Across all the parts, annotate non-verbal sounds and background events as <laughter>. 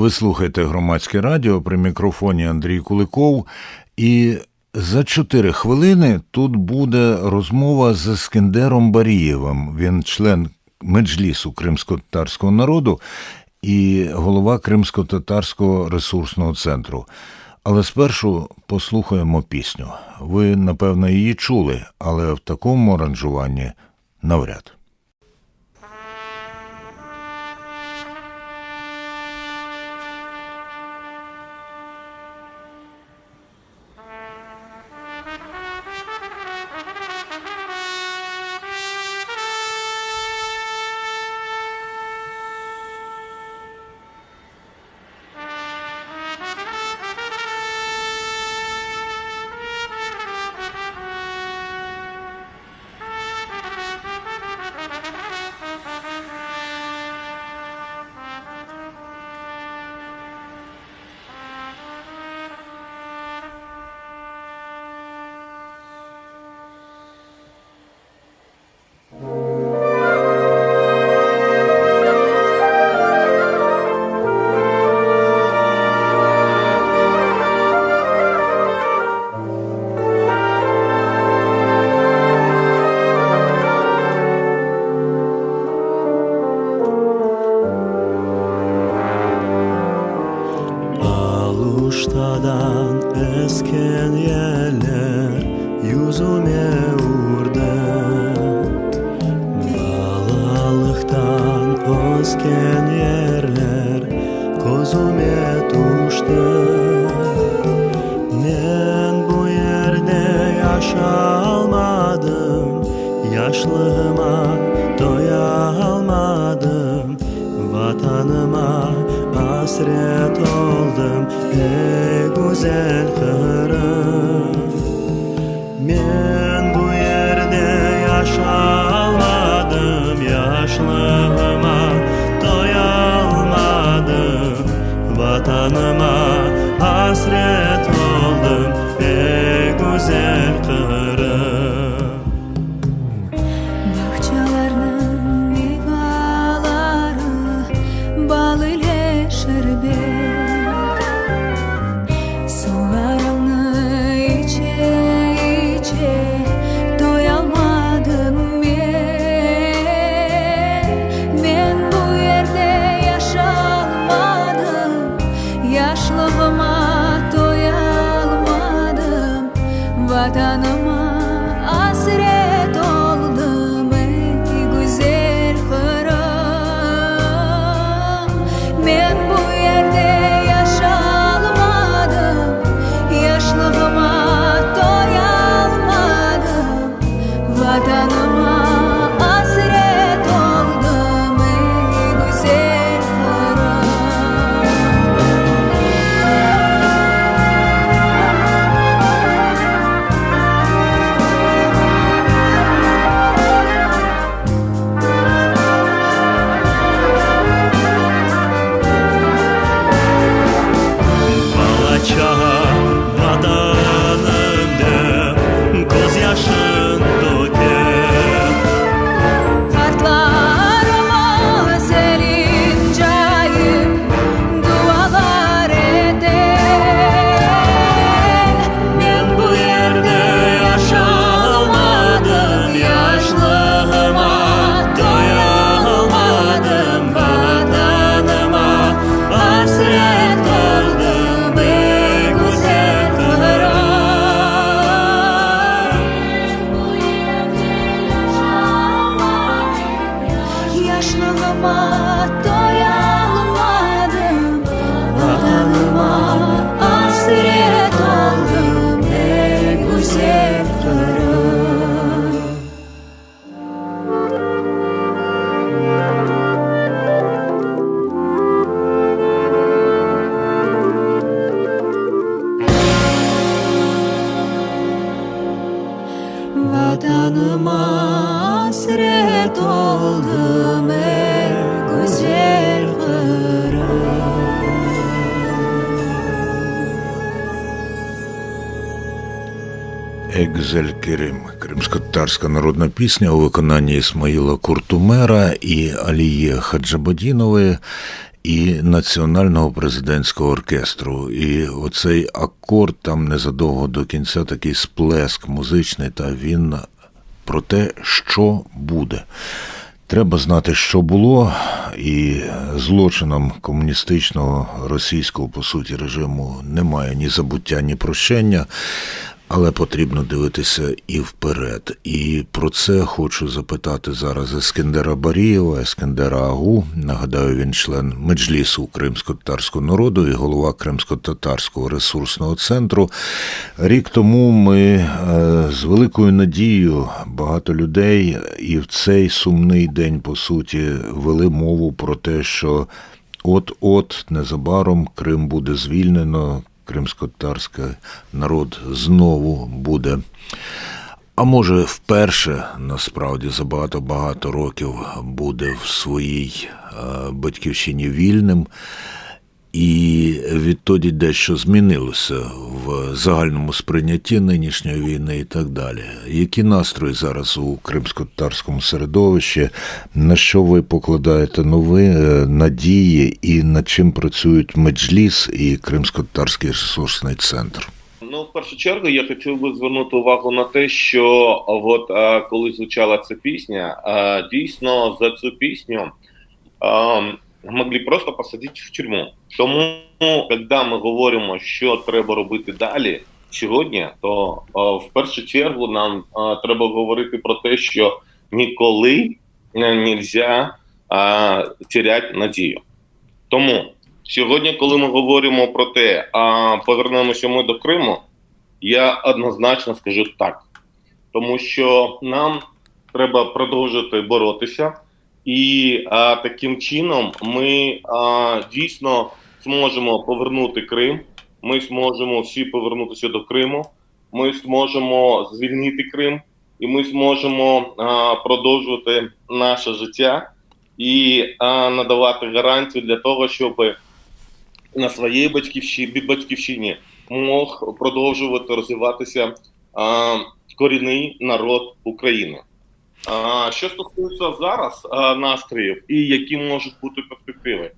Ви слухаєте громадське радіо при мікрофоні Андрій Куликов. І за чотири хвилини тут буде розмова з Ескендером Барієвим. Він член меджлісу кримсько-татарського народу і голова Кримсько-татарського ресурсного центру. Але спершу послухаємо пісню. Ви, напевно, її чули, але в такому аранжуванні навряд. Hasret oldum Ey güzel kırım Men bu yerde yaşalmadım Yaşlığıma doyalmadım Vatanıma Екзель Керим, кримсько-татарська народна пісня у виконанні Ісмаїла Куртумера і Алії Хаджабадінової. і Національного президентського оркестру. І оцей акорд там незадовго до кінця такий сплеск музичний, та він про те, що буде. Треба знати, що було, і злочином комуністичного російського по суті режиму немає ні забуття, ні прощення, але потрібно дивитися і вперед. І про це хочу запитати зараз Ескендера Барієва, Ескендера Агу. Нагадаю, він член меджлісу кримсько-татарського народу і голова Кримсько-татарського ресурсного центру. Рік тому ми е, з великою надією багато людей і в цей сумний день, по суті, вели мову про те, що от-от незабаром Крим буде звільнено, кримсько-татарський народ знову буде. А може, вперше насправді за багато-багато років буде в своїй е, батьківщині вільним. І відтоді дещо змінилося в загальному сприйнятті нинішньої війни і так далі. Які настрої зараз у кримсько-татарському середовищі? На що ви покладаєте нові е, надії і над чим працюють Меджліс і Кримсько-татарський ресурсний центр? Ну, в першу чергу, я хотів би звернути увагу на те, що от коли звучала ця пісня, а, дійсно за цю пісню а, могли просто посадити в тюрму. Тому, коли ми говоримо, що треба робити далі сьогодні, то а, в першу чергу нам а, треба говорити про те, що ніколи не можна теряти надію. Тому сьогодні, коли ми говоримо про те, а повернемося ми до Криму, я однозначно скажу так. Тому що нам треба продовжити боротися, і а, таким чином ми а, дійсно зможемо повернути Крим. Ми зможемо всі повернутися до Криму. Ми зможемо звільнити Крим, і ми зможемо а, продовжувати наше життя і а, надавати гарантію для того, щоб на своїй батьківщині, батьківщині мог продовжувати розвиватися а, корінний народ України. Що стосується зараз настроїв і які можуть бути перспективи,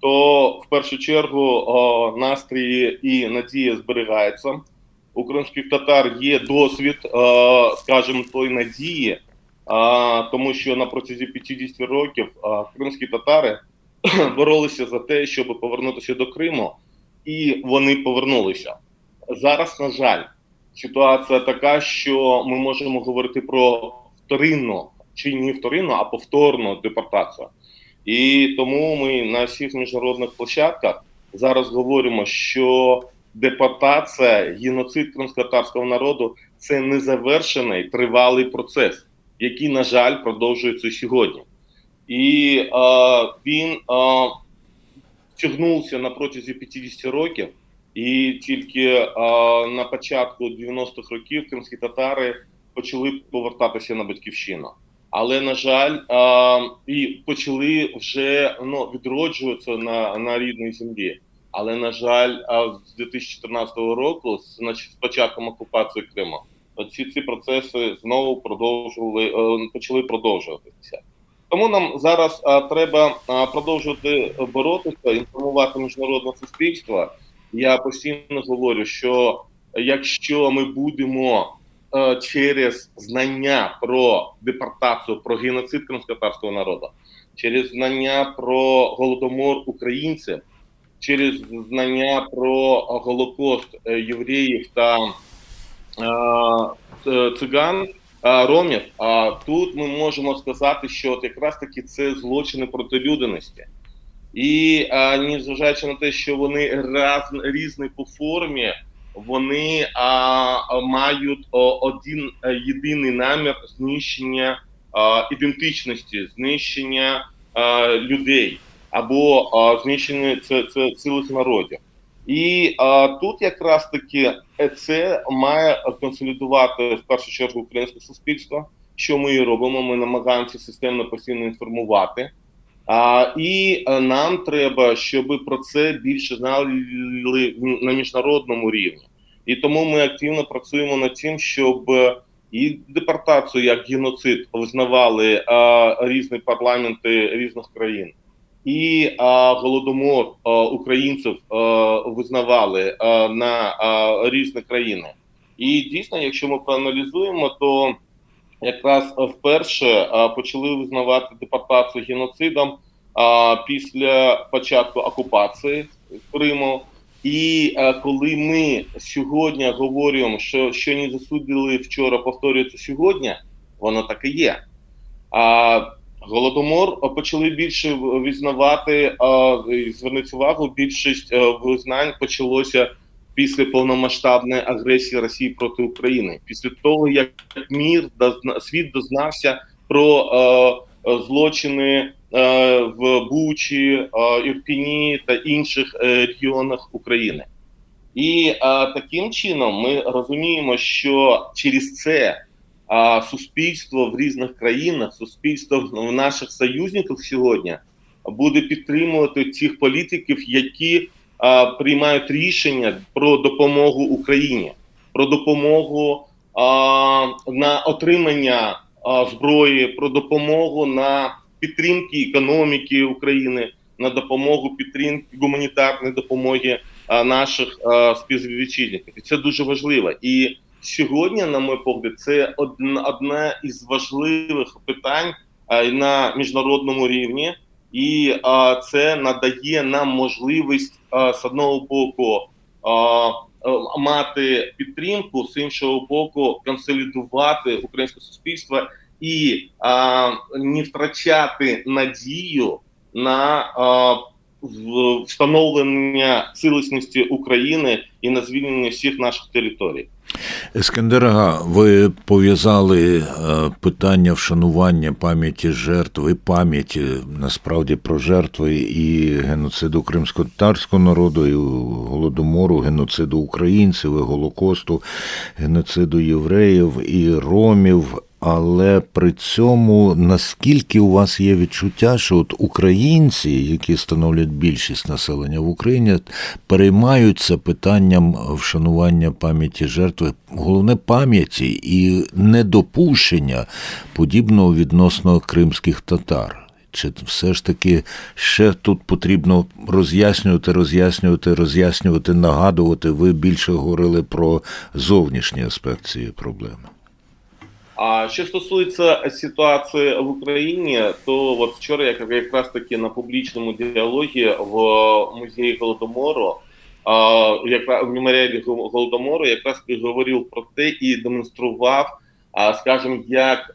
то в першу чергу настрої і надія зберігаються. У кримських татар є досвід, скажімо, тої надії, тому що на протязі 50 років кримські татари <clears throat> боролися за те, щоб повернутися до Криму, і вони повернулися. Зараз, на жаль, ситуація така, що ми можемо говорити про вторинну чи не вторинну, а повторну депортацію. І тому ми на всіх міжнародних площадках зараз говоримо, що депортація, геноцид кримсько-татарського народу це незавершений тривалий процес, який, на жаль, продовжується сьогодні. І е, він е, тягнувся на протязі 50 років, і тільки е, на початку 90-х років кримські татари почали повертатися на батьківщину. Але на жаль, е, і почали вже ну, відроджуватися на, на рідній землі. Але на жаль, е, з 2014 року, з, значить, з початком окупації Криму, ці ці процеси знову продовжували е, почали продовжуватися. Тому нам зараз а, треба а, продовжувати боротися, інформувати міжнародне суспільство. Я постійно говорю, що якщо ми будемо а, через знання про депортацію, про геноцид кримськотарського народу, через знання про голодомор українців, через знання про голокост е, євреїв та е, циган. Ромів, а тут ми можемо сказати, що от якраз таки це злочини проти людяності. І а, незважаючи на те, що вони раз, різні по формі, вони а, мають один єдиний намір знищення а, ідентичності, знищення а, людей або а, знищення це, це цілих народів. І а, тут якраз таки це має консолідувати в першу чергу українське суспільство. Що ми і робимо? Ми намагаємося системно постійно інформувати. А, І нам треба, щоб про це більше знали на міжнародному рівні. І тому ми активно працюємо над тим, щоб і депортацію як геноцид визнавали а, різні парламенти різних країн і а, голодомор а, українців а, визнавали а, на а, різні країни. І дійсно, якщо ми проаналізуємо, то якраз вперше почали визнавати депортацію геноцидом після початку окупації Криму. І коли ми сьогодні говоримо, що що не засудили вчора, повторюється сьогодні, воно так і є. А голодомор почали більше визнавати, зверніть увагу, більшість визнань почалося після повномасштабної агресії Росії проти України, після того як мір світ дознався про е, злочини е, в Бучі, е, Ірпіні та інших е, регіонах України. І е, таким чином ми розуміємо, що через це е, суспільство в різних країнах, суспільство в наших союзників сьогодні буде підтримувати цих політиків, які е, приймають рішення про допомогу Україні, про допомогу е, на отримання е, зброї, про допомогу на підтримки економіки України, на допомогу підтримки гуманітарної допомоги е, наших е, співвітчизників. І це дуже важливо. І сьогодні, на мій погляд, це одне із важливих питань на міжнародному рівні, і це надає нам можливість з одного боку е, мати підтримку, з іншого боку, консолідувати українське суспільство і не втрачати надію на встановлення цілісності України і на звільнення всіх наших територій. Ескендерга, ви пов'язали е, питання вшанування пам'яті жертв і пам'яті насправді про жертви і геноциду кримсько-татарського народу, і голодомору, геноциду українців, і голокосту, геноциду євреїв і ромів. Але при цьому наскільки у вас є відчуття, що от українці, які становлять більшість населення в Україні, переймаються питанням вшанування пам'яті жертви, головне пам'яті і недопущення подібного відносно кримських татар. Чи все ж таки ще тут потрібно роз'яснювати, роз'яснювати, роз'яснювати, нагадувати? Ви більше говорили про зовнішні аспект цієї проблеми. А що стосується ситуації в Україні, то от вчора я як- якраз таки на публічному діалогі в музеї Голодомору, а, якраз в меморіалі Голодомору, якраз говорив про те і демонстрував, а, скажімо, як,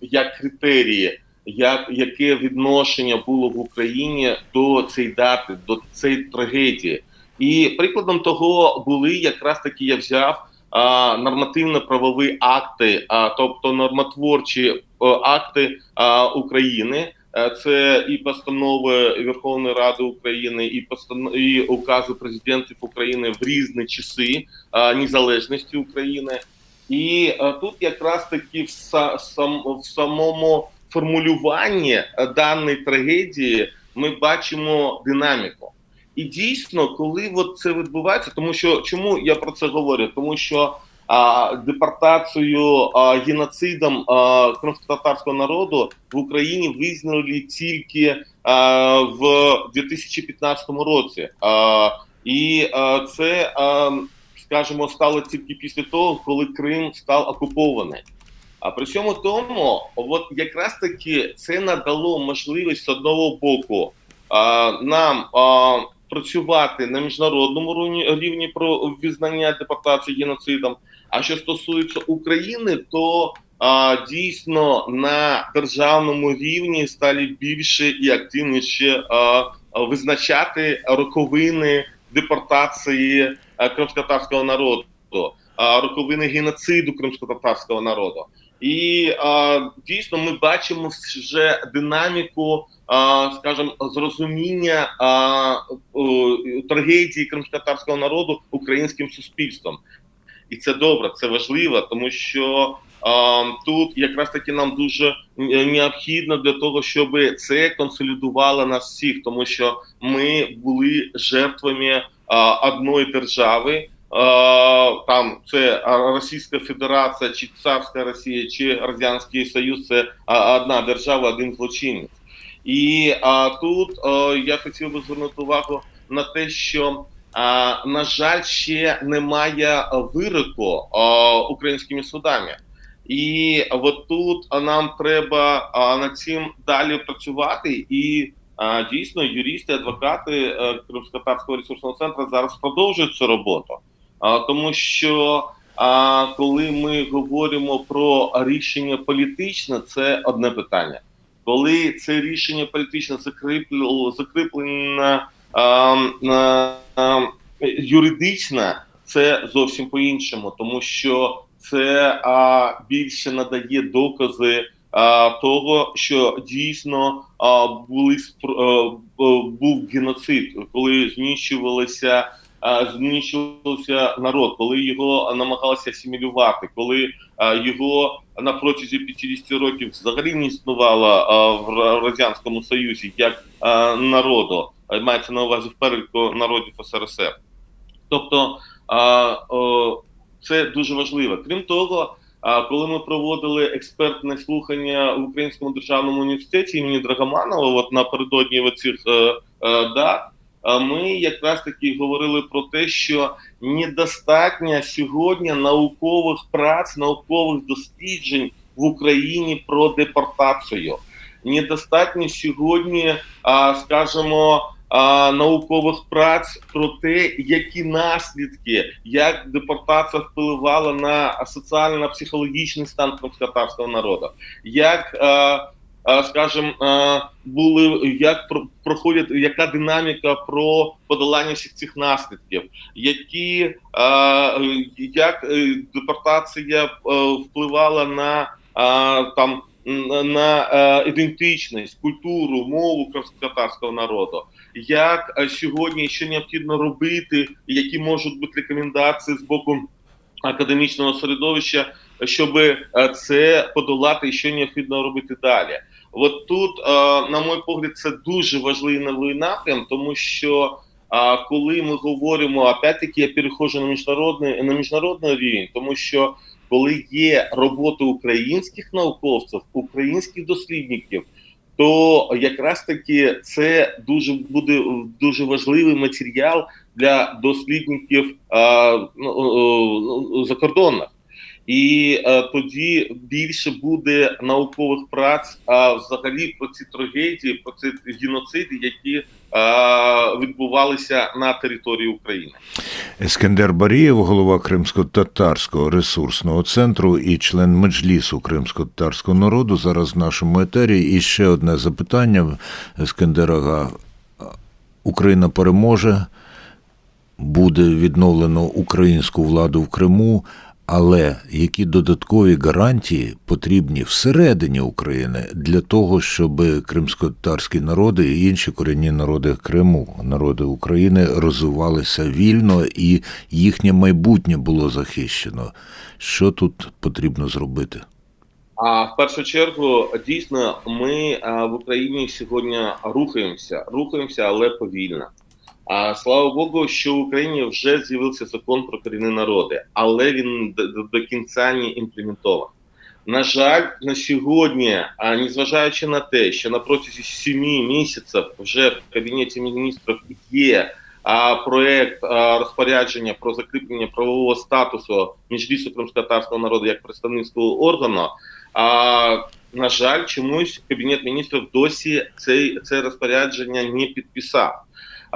як критерії, як яке відношення було в Україні до цієї дати, до цієї трагедії. І прикладом того були якраз таки я взяв нормативно-правові акти, а, тобто нормотворчі е, акти України. Е, Це і постанови Верховної Ради України, і постанов... і укази президентів України в різні часи незалежності України. І е, тут якраз таки в, сам... в самому формулюванні даної трагедії ми бачимо динаміку. І дійсно, коли от це відбувається, тому що чому я про це говорю? Тому що а, депортацію а, геноцидом а, народу в Україні визнали тільки а, в 2015 році. А, і а, це, а, скажімо, стало тільки після того, коли Крим став окупований. А при цьому тому, от якраз таки це надало можливість з одного боку а, нам а, працювати на міжнародному рівні, про визнання депортації геноцидом. А що стосується України, то а, дійсно на державному рівні стали більше і активніше а, визначати роковини депортації а, кримськотатарського народу, а, роковини геноциду кримськотатарського народу. І дійсно ми бачимо вже динаміку, скажімо, зрозуміння трагедії кримськотатарського народу українським суспільством. І це добре, це важливо, тому що а, тут якраз таки нам дуже необхідно для того, щоб це консолідувало нас всіх, тому що ми були жертвами а, одної держави. А, там це Російська Федерація, чи Царська Росія, чи Радянський Союз це одна держава, один злочинець. І а, тут а, я хотів би звернути увагу на те, що а, на жаль, ще немає вироку а, українськими судами. І от тут нам треба а, над цим далі працювати. І а, дійсно юристи, адвокати е, Кримсько-Татарського ресурсного центру зараз продовжують цю роботу, тому що коли ми говоримо про рішення політичне, це одне питання. Коли це рішення політичне а, юридично, це зовсім по-іншому, тому що це а, більше надає докази а, того, що дійсно а, були спр- а, був геноцид, коли знищувалися. А, Знищувався народ, коли його намагалися асимілювати, коли його на протязі 50 років взагалі не існувало в радянському союзі як народу, мається на увазі в переліку народів СРСР. Тобто це дуже важливо. Крім того, коли ми проводили експертне слухання в Українському державному університеті імені Драгоманова, от напередодні оцих е, е, дат, ми якраз таки говорили про те, що недостатньо сьогодні наукових праць, наукових досліджень в Україні про депортацію. Недостатньо сьогодні, скажімо, наукових праць про те, які наслідки, як депортація впливала на соціально-психологічний стан кримськотарського народу, як, а, були як про- проходять, яка динаміка про подолання всіх цих наслідків, які як е, депортація е, впливала на там на, е, ідентичність, культуру, мову кримськотарського народу як сьогодні що необхідно робити, які можуть бути рекомендації з боку академічного середовища, щоб це подолати і що необхідно робити далі. От тут, е, на мій погляд, це дуже важливий новий напрям, тому що коли ми говоримо, опять-таки я переходжу на міжнародний на міжнародний рівень, тому що коли є роботи українських науковців, українських дослідників, то якраз таки це дуже буде дуже важливий матеріал для дослідників а, ну, закордонних. І а, тоді більше буде наукових праць а, взагалі про ці трагедії, про ці геноциди, які а, відбувалися на території України. Ескендер Барієв, голова Кримсько-татарського ресурсного центру і член меджлісу кримсько-татарського народу, зараз в нашому етері. І ще одне запитання Ескендера Га. Україна переможе, буде відновлено українську владу в Криму. Але які додаткові гарантії потрібні всередині України для того, щоб кримськотарські народи і інші корінні народи Криму, народи України розвивалися вільно і їхнє майбутнє було захищено? Що тут потрібно зробити? А в першу чергу, дійсно, ми в Україні сьогодні рухаємося, рухаємося, але повільно. А слава Богу, що в Україні вже з'явився закон про корінні народи, але він до, до кінця не імплементований. На жаль, на сьогодні, а незважаючи на те, що на протязі семи місяців вже в кабінеті міністрів є а, проект а, розпорядження про закріплення правового статусу міжлісу кримськотарського народу як представницького органу. А на жаль, чомусь кабінет міністрів досі цей це розпорядження не підписав.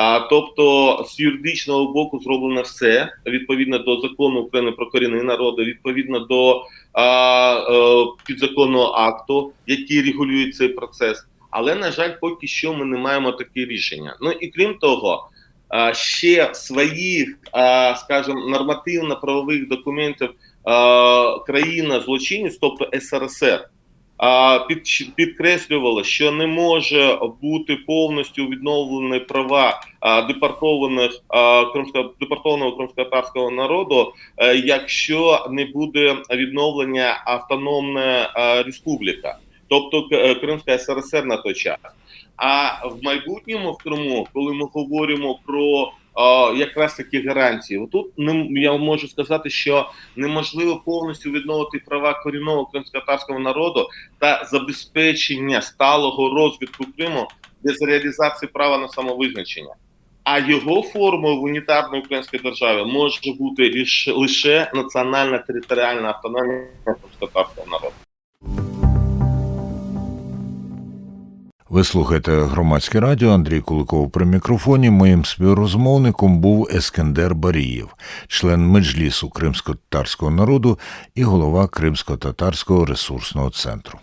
А тобто з юридичного боку зроблено все відповідно до закону України про корінні народи, відповідно до а, а, підзаконного акту, який регулює цей процес. Але на жаль, поки що ми не маємо таке рішення. Ну і крім того, а, ще своїх, а, скажімо, нормативно-правових документів а, країна злочинець, тобто СРСР. Під, підкреслювало, що не може бути повністю відновлені права депортованих кримсько, депортованого кримськотарського народу, якщо не буде відновлення автономна республіка, тобто Кримська СРСР на той час. А в майбутньому в Криму, коли ми говоримо про якраз такі гарантії. Тут не, я можу сказати, що неможливо повністю відновити права корінного кримськотарського народу та забезпечення сталого розвитку Криму без реалізації права на самовизначення. А його формою в унітарній українській державі може бути лише, національна територіальна автономія кримськотарського народу. Ви слухаєте громадське радіо Андрій Куликов при мікрофоні. Моїм співрозмовником був Ескендер Барієв, член меджлісу кримсько-татарського народу і голова Кримсько-татарського ресурсного центру.